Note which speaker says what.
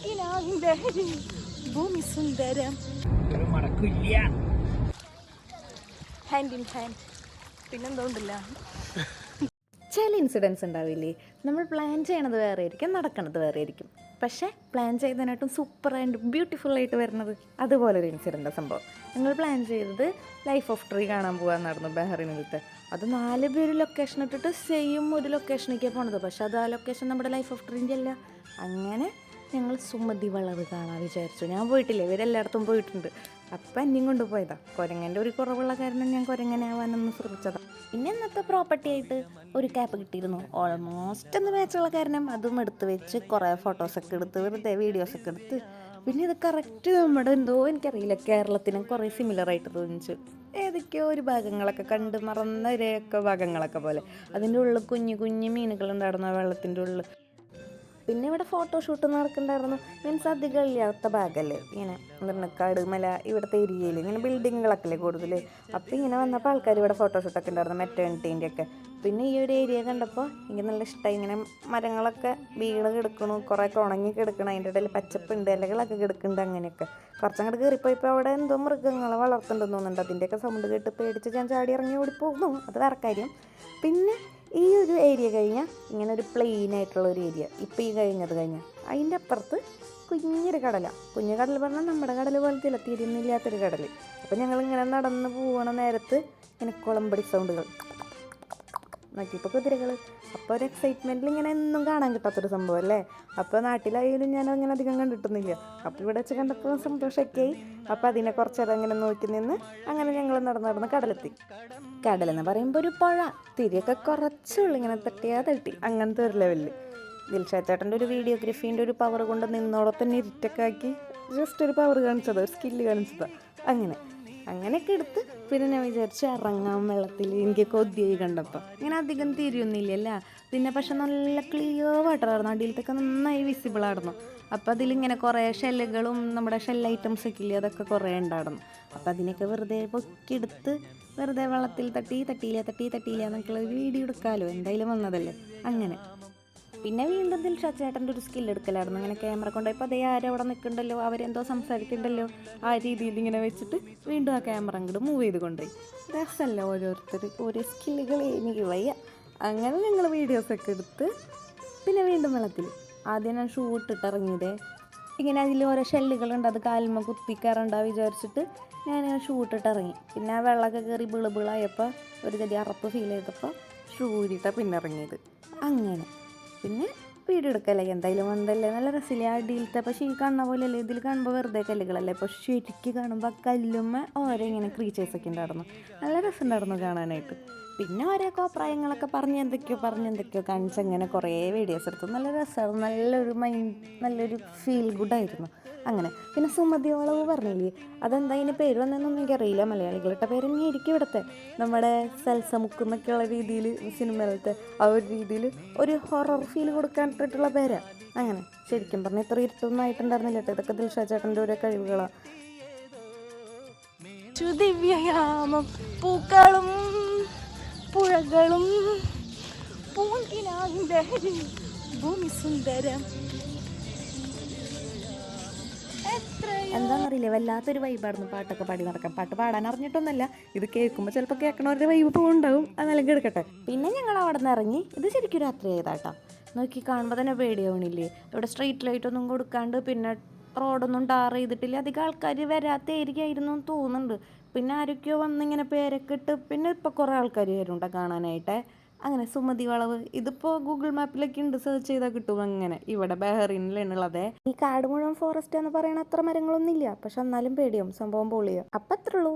Speaker 1: പൂങ്കിനാവിന്റെ ഭൂമി സുന്ദരം
Speaker 2: ഒരു മടക്കില്ല.
Speaker 1: ഹാൻഡ് ഇൻ ഹാൻഡ് പിന്നെന്തോണ്ടില്ല?
Speaker 3: ചില ഇൻസിഡൻസ് ഉണ്ടാവില്ലേ? നമ്മൾ പ്ലാൻ ചെയ്യണത് വേറെ ആയിരിക്കും നടക്കണത് വേറെ ആയിരിക്കും. പക്ഷേ പ്ലാൻ ചെയ്തതിനായിട്ടും സൂപ്പർ ആൻഡ് ബ്യൂട്ടിഫുൾ ആയിട്ട് വരുന്നത് അതുപോലൊരു ഇൻസിഡന്റ് സംഭവം. ഞങ്ങൾ പ്ലാൻ ചെയ്തത് ലൈഫ് ഓഫ് ട്രീ കാണാൻ പോകാൻ പോകാമെന്നായിരുന്നു ബഹ്റിനിലത്തെ അത് നാല് പേര് ലൊക്കേഷൻ ഇട്ടിട്ട് സെയിം ഒരു ലൊക്കേഷനിലേക്കാണ് പോണത്. പക്ഷേ അത് ആ ലൊക്കേഷൻ നമ്മുടെ ലൈഫ് ഓഫ് ട്രീന്റെ അല്ല. അങ്ങനെ ഞങ്ങൾ സുമതി വളവ് കാണാൻ വിചാരിച്ചു. ഞാൻ പോയിട്ടില്ല. ഇവരെല്ലായിടത്തും പോയിട്ടുണ്ട്. അപ്പം എന്നെയും കൊണ്ടുപോയതാ. കുരങ്ങന്റെ ഒരു കുറവുള്ള കാരണം ഞാൻ കുരങ്ങനാവാനൊന്ന് ശ്രമിച്ചതാണ് പിന്നെ ഇന്നത്തെ പ്രോപ്പർട്ടി ആയിട്ട് ഒരു ക്യാപ്പ് കിട്ടിയിരുന്നു. ഓൾമോസ്റ്റ് ഒന്ന് മാച്ചുള്ള കാരണം അതും എടുത്ത് വെച്ച് കുറേ ഫോട്ടോസൊക്കെ എടുത്ത് വെറുതെ വീഡിയോസൊക്കെ എടുത്ത്. പിന്നെ ഇത് കറക്റ്റ് നമ്മുടെ എന്തോ എനിക്കറിയില്ല. കേരളത്തിനും കുറേ സിമിലർ ആയിട്ട് തോന്നിച്ചു. ഏതൊക്കെയോ ഒരു ഭാഗങ്ങളൊക്കെ കണ്ട് മറന്നവരെയൊക്കെ ഭാഗങ്ങളൊക്കെ പോലെ. അതിന്റെ ഉള്ളിൽ കുഞ്ഞു കുഞ്ഞു മീനുകൾ ഉണ്ടായിരുന്ന വെള്ളത്തിന്റെ ഉള്ളിൽ. പിന്നെ ഇവിടെ ഫോട്ടോഷൂട്ട് നടക്കുന്നുണ്ടായിരുന്നു മീൻസ് അധികം ഇല്ലാത്ത ഭാഗമല്ലേ ഇങ്ങനെ നിർണക്കാട് മല ഇവിടുത്തെ ഏരിയയിൽ ഇങ്ങനെ ബിൽഡിങ്ങുകളൊക്കെ അല്ലേ കൂടുതൽ അപ്പോൾ ഇങ്ങനെ വന്നപ്പോൾ ആൾക്കാർ ഇവിടെ ഫോട്ടോഷൂട്ടൊക്കെ ഉണ്ടായിരുന്നു മെറ്റേണിറ്റീന്റെ ഒക്കെ. പിന്നെ ഈ ഒരു ഏരിയ കണ്ടപ്പോൾ എനിക്ക് നല്ല ഇഷ്ടമായി ഇങ്ങനെ മരങ്ങളൊക്കെ വീണ് കിടക്കണു കുറേയൊക്കെ ഉണങ്ങി കിടക്കണം. അതിന്റെ ഇടയിൽ പച്ചപ്പുണ്ട് ഇലകളൊക്കെ കിടക്കുന്നുണ്ട് അങ്ങനെയൊക്കെ. കുറച്ചങ്ങോട്ട് കയറിപ്പോയപ്പോൾ അവിടെ എന്തോ മൃഗങ്ങളെ വളർത്തുന്നുണ്ടെന്ന് തോന്നുന്നുണ്ട്. അതിന്റെയൊക്കെ സൗണ്ട് കേട്ട് പേടിച്ച് ഞാൻ ചാടി ഇറങ്ങി ഓടി പോകുന്നു അത് വേറെ കാര്യം. പിന്നെ ഈ ഒരു ഏരിയ കഴിഞ്ഞാൽ ഇങ്ങനെ ഒരു പ്ലെയിൻ ആയിട്ടുള്ള ഒരു ഏരിയ ഇപ്പോൾ ഈ കഴിഞ്ഞത് കഴിഞ്ഞാൽ അതിന്റെ അപ്പുറത്ത് കുഞ്ഞൊരു കടല. കുഞ്ഞു കടൽ പറഞ്ഞാൽ നമ്മുടെ കടൽ പോലത്തെ ഇല്ല തിരിയുന്നില്ലാത്തൊരു കടൽ അപ്പോൾ ഞങ്ങളിങ്ങനെ നടന്ന് പോകണ നേരത്ത് ഇങ്ങനെ കുളമ്പടി സൗണ്ടുകൾ നോക്കിയപ്പോൾ കുതിരകൾ അപ്പോൾ ഒരു എക്സൈറ്റ്മെന്റിൽ ഇങ്ങനെ എന്നും കാണാൻ കിട്ടാത്തൊരു സംഭവം അല്ലേ അപ്പോൾ നാട്ടിലായാലും ഞാൻ അങ്ങനെ അധികം കണ്ടിട്ടൊന്നുമില്ല. അപ്പോൾ ഇവിടെ വെച്ച് കണ്ടപ്പോൾ സന്തോഷമൊക്കെ ആയി അപ്പോൾ അതിനെ കുറച്ചേരം ഇങ്ങനെ നോക്കി നിന്ന് അങ്ങനെ ഞങ്ങൾ നടന്ന് നടന്ന് കടലെത്തി. കടലെന്ന് പറയുമ്പോൾ ഒരു പുഴ. തിരിയൊക്കെ കുറച്ചുള്ളൂ ഇങ്ങനെ തട്ടിയാ തട്ടി. അങ്ങനത്തെ ഒരു ലെവലിൽ ദിൽഷാ ചേട്ടന്റെ ഒരു വീഡിയോഗ്രഫീന്റെ ഒരു പവർ കൊണ്ട് നിന്നോടെ തന്നെ ഇരുട്ടൊക്കെ ആക്കി. ജസ്റ്റ് ഒരു പവർ കാണിച്ചതാണ് ഒരു സ്കില്ല് കാണിച്ചതാണ് അങ്ങനെ. അങ്ങനെയൊക്കെ എടുത്ത് പിന്നെ ഞാൻ വിചാരിച്ചു ഇറങ്ങാം വെള്ളത്തിൽ. എനിക്ക് കൊതിയായി കണ്ടപ്പോൾ ഇങ്ങനെ അധികം തിരിയൊന്നുമില്ലല്ല? പിന്നെ പക്ഷെ നല്ല ക്ലിയർ വാട്ടർ ആയിരുന്നു അടിയിലത്തൊക്കെ നന്നായി വിസിബിൾ ആയിരുന്നു. അപ്പോൾ അതിലിങ്ങനെ കുറേ ഷെല്ലുകളും നമ്മുടെ ഷെൽ ഐറ്റംസ് ഒക്കെ ഇല്ലേ അതൊക്കെ കുറേ ഉണ്ടായിരുന്നു. അപ്പോൾ അതിനൊക്കെ വെറുതെ പൊക്കിയെടുത്ത് വെറുതെ വെള്ളത്തിൽ തട്ടി തട്ടിയില്ല തട്ടി തട്ടിയില്ല എന്നൊക്കെയുള്ള വീഡിയോ എടുക്കാമല്ലോ എന്തായാലും വന്നതല്ലേ? അങ്ങനെ. പിന്നെ വീണ്ടും ദിൽഷാ ചേട്ടന്റെ ഒരു സ്കിൽ എടുക്കലായിരുന്നു. അങ്ങനെ ക്യാമറ കൊണ്ടുപോയപ്പോൾ അതേ ആരും അവിടെ നിൽക്കണ്ടല്ലോ അവരെന്തോ സംസാരിക്കണ്ടല്ലോ ആ രീതിയിൽ ഇങ്ങനെ വെച്ചിട്ട് വീണ്ടും ആ ക്യാമറ അങ്ങോട്ട് മൂവ് ചെയ്ത് കൊണ്ടുപോയി. രസമല്ല ഓരോരുത്തർ ഓരോ സ്കില്ലുകൾ എനിക്ക് വയ്യ അങ്ങനെ ഞങ്ങൾ വീഡിയോസൊക്കെ എടുത്ത് പിന്നെ വീണ്ടും വെള്ളത്തിൽ. ആദ്യം ഞാൻ ഷൂ ഇറങ്ങിയത് ഇങ്ങനെ അതിൽ ഓരോ ഷെല്ലുകളുണ്ട് അത് കാൽമ കുത്തിക്കാറുണ്ടാ വിചാരിച്ചിട്ട് ഞാൻ ഷൂ ഇട്ടിട്ട് ഇറങ്ങി പിന്നെ ആ വെള്ളമൊക്കെ കയറി ബിളുബിളായപ്പോൾ ഒരു ഗതി അറപ്പ് ഫീൽ ചെയ്തപ്പോൾ ഷൂ ഊരിയിട്ടാണ് പിന്നെ ഇറങ്ങിയത് അങ്ങനെ. പിന്നെ വീഡിയോ എടുക്കല്ലേ എന്തായാലും വന്നല്ലേ? നല്ല രസമില്ല അടിയിലത്തെ പക്ഷേ ഈ കാണുന്ന പോലെ അല്ലേ ഇതിൽ കാണുമ്പോൾ വെറുതെ കല്ലുകളല്ലേ? പക്ഷെ ശരിക്ക് കാണുമ്പോൾ കല്ലുമ്മ ഓരോ ഇങ്ങനെ ക്രീച്ചേഴ്സൊക്കെ ഉണ്ടായിരുന്നു. നല്ല രസം രസമുണ്ടായിരുന്നു കാണാനായിട്ട്. പിന്നെ ഓരോ കോപ്രായങ്ങളൊക്കെ പറഞ്ഞ് എന്തൊക്കെയോ പറഞ്ഞ് എന്തൊക്കെയോ കാണിച്ച് അങ്ങനെ കുറേ വീഡിയോസ് എടുത്തു. നല്ല രസമായിരുന്നു. നല്ലൊരു മൈൻഡ് നല്ലൊരു ഫീൽ ഗുഡായിരുന്നു അങ്ങനെ. പിന്നെ സുമതി വളവ് പറഞ്ഞില്ലേ? അതെന്താ അതിന് പേര് വന്നതെന്നൊന്നും എനിക്കറിയില്ല. മലയാളികളുടെ പേര് തന്നെയായിരിക്കും ഇവിടുത്തെ. നമ്മുടെ സൽസമുക്ക് എന്നൊക്കെയുള്ള രീതിയിൽ സിനിമയിലത്തെ ആ ഒരു രീതിയിൽ ഒരു ഹൊറർ ഫീൽ കൊടുക്കാനായിട്ടുള്ള പേരാ. അങ്ങനെ. ശരിക്കും പറഞ്ഞാൽ ഇത്ര ഇരുട്ടൊന്നും ആയിട്ടുണ്ടായിരുന്നില്ല കേട്ടോ. ഇതൊക്കെ ദിൽഷാ ചേട്ടന്റെ ഓരോ കഴിവുകളാണ്
Speaker 1: ദിവ്യയാമം പൂക്കളും പുഴകളും ഭൂമി സുന്ദരം
Speaker 3: എന്താണെന്നറിയില്ല വല്ലാത്തൊരു വൈബായിരുന്നു പാട്ടൊക്കെ പാടി നടക്കാം പാട്ട് പാടാൻ അറിഞ്ഞിട്ടൊന്നുമല്ല ഇത് കേൾക്കുമ്പോൾ ചിലപ്പോൾ കേൾക്കണവരുടെ വൈബ് പോകുന്നുണ്ടാവും അതല്ലെങ്കിൽ എടുക്കട്ടെ പിന്നെ ഞങ്ങൾ അവിടെ നിന്ന് ഇറങ്ങി ഇത് ശരിക്കും രാത്രി ചെയ്താട്ടോ നോക്കി കാണുമ്പോൾ തന്നെ പേടിയാവണില്ലേ? ഇവിടെ സ്ട്രീറ്റ് ലൈറ്റ് ഒന്നും കൊടുക്കാണ്ട് പിന്നെ റോഡൊന്നും ടാർ ചെയ്തിട്ടില്ല. അധികം ആൾക്കാർ വരാത്ത ഏരിയ ആയിരുന്നു എന്ന് തോന്നുന്നുണ്ട്. പിന്നെ ആരൊക്കെയോ വന്നിങ്ങനെ പേരൊക്കെ ഇട്ട് പിന്നെ ഇപ്പോൾ കുറേ ആൾക്കാർ വരുന്നുണ്ട് കാണാനായിട്ട്. അങ്ങനെ സുമതി വളവ് ഇതിപ്പോൾ ഗൂഗിൾ മാപ്പിലൊക്കെ ഉണ്ട് സെർച്ച് ചെയ്താൽ കിട്ടും അങ്ങനെ. ഇവിടെ ബഹ്റിനിലാണുള്ളത് ഈ കാട് മുഴുവൻ ഫോറസ്റ്റ് എന്ന് പറയണ അത്ര മരങ്ങളൊന്നും ഇല്ല പക്ഷെ എന്നാലും പേടിയാവും. സംഭവം പൊളിയോ. അപ്പം അത്രേ ഉള്ളൂ.